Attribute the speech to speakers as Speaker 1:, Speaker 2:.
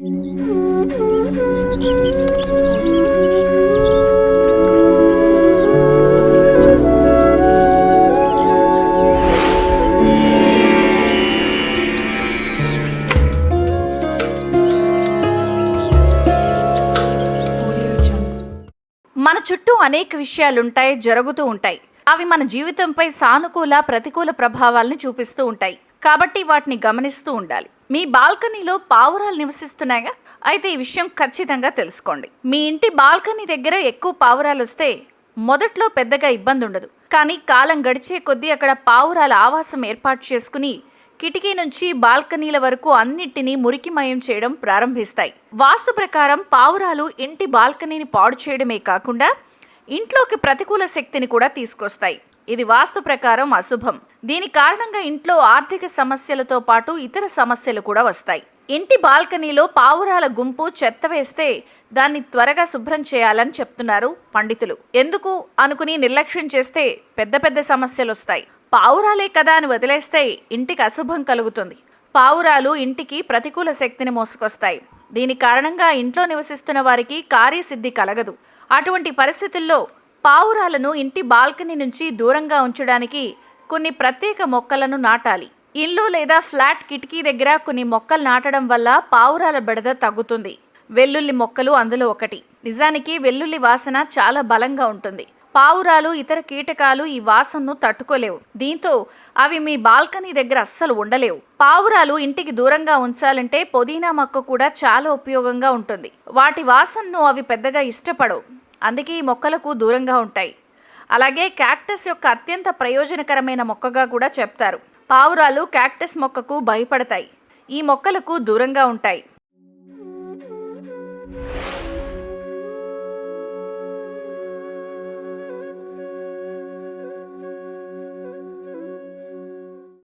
Speaker 1: మన చుట్టూ అనేక విషయాలుంటాయి జరుగుతూ ఉంటాయి. అవి మన జీవితంపై సానుకూల ప్రతికూల ప్రభావాలను చూపిస్తూ ఉంటాయి. కాబట్టి వాటిని గమనిస్తూ ఉండాలి. మీ బాల్కనీలో పావురాలు నివసిస్తున్నాయా? అయితే ఈ విషయం ఖచ్చితంగా తెలుసుకోండి. మీ ఇంటి బాల్కనీ దగ్గర ఎక్కువ పావురాలు వస్తే మొదట్లో పెద్దగా ఇబ్బంది ఉండదు. కానీ కాలం గడిచే కొద్దీ అక్కడ పావురాల ఆవాసం ఏర్పాటు చేసుకుని కిటికీ నుంచి బాల్కనీల వరకు అన్నిటినీ మురికిమయం చేయడం ప్రారంభిస్తాయి. వాస్తు ప్రకారం పావురాలు ఇంటి బాల్కనీని పాడు చేయడమే కాకుండా ఇంట్లోకి ప్రతికూల శక్తిని కూడా తీసుకొస్తాయి. ఇది వాస్తు ప్రకారం అశుభం. దీని కారణంగా ఇంట్లో ఆర్థిక సమస్యలతో పాటు ఇతర సమస్యలు కూడా వస్తాయి. ఇంటి బాల్కనీలో పావురాల గుంపు చెత్త వేస్తే దాన్ని త్వరగా శుభ్రం చేయాలని చెప్తున్నారు పండితులు. ఎందుకు? అనుకుని నిర్లక్ష్యం చేస్తే పెద్ద పెద్ద సమస్యలు వస్తాయి. పావురాలే కదా అని వదిలేస్తే ఇంటికి అశుభం కలుగుతుంది. పావురాలు ఇంటికి ప్రతికూల శక్తిని మోసుకొస్తాయి. దీని కారణంగా ఇంట్లో నివసిస్తున్న వారికి కార్యసిద్ధి కలగదు. అటువంటి పరిస్థితుల్లో పావురాలను ఇంటి బాల్కనీ నుంచి దూరంగా ఉంచడానికి కొన్ని ప్రత్యేక మొక్కలను నాటాలి. ఇల్లు లేదా ఫ్లాట్ కిటికీ దగ్గర కొన్ని మొక్కలు నాటడం వల్ల పావురాల బెడద తగ్గుతుంది. వెల్లుల్లి మొక్కలు అందులో ఒకటి. నిజానికి వెల్లుల్లి వాసన చాలా బలంగా ఉంటుంది. పావురాలు ఇతర కీటకాలు ఈ వాసనను తట్టుకోలేవు. దీంతో అవి మీ బాల్కనీ దగ్గర అస్సలు ఉండలేవు. పావురాలు ఇంటికి దూరంగా ఉంచాలంటే పుదీనా మొక్క కూడా చాలా ఉపయోగంగా ఉంటుంది. వాటి వాసనను అవి పెద్దగా ఇష్టపడవు. అందుకే ఈ మొక్కలకు దూరంగా ఉంటాయి. అలాగే క్యాక్టస్ యొక్క అత్యంత ప్రయోజనకరమైన మొక్కగా కూడా చెప్తారు. పావురాలు క్యాక్టస్ మొక్కకు భయపడతాయి. ఈ మొక్కలకు దూరంగా ఉంటాయి.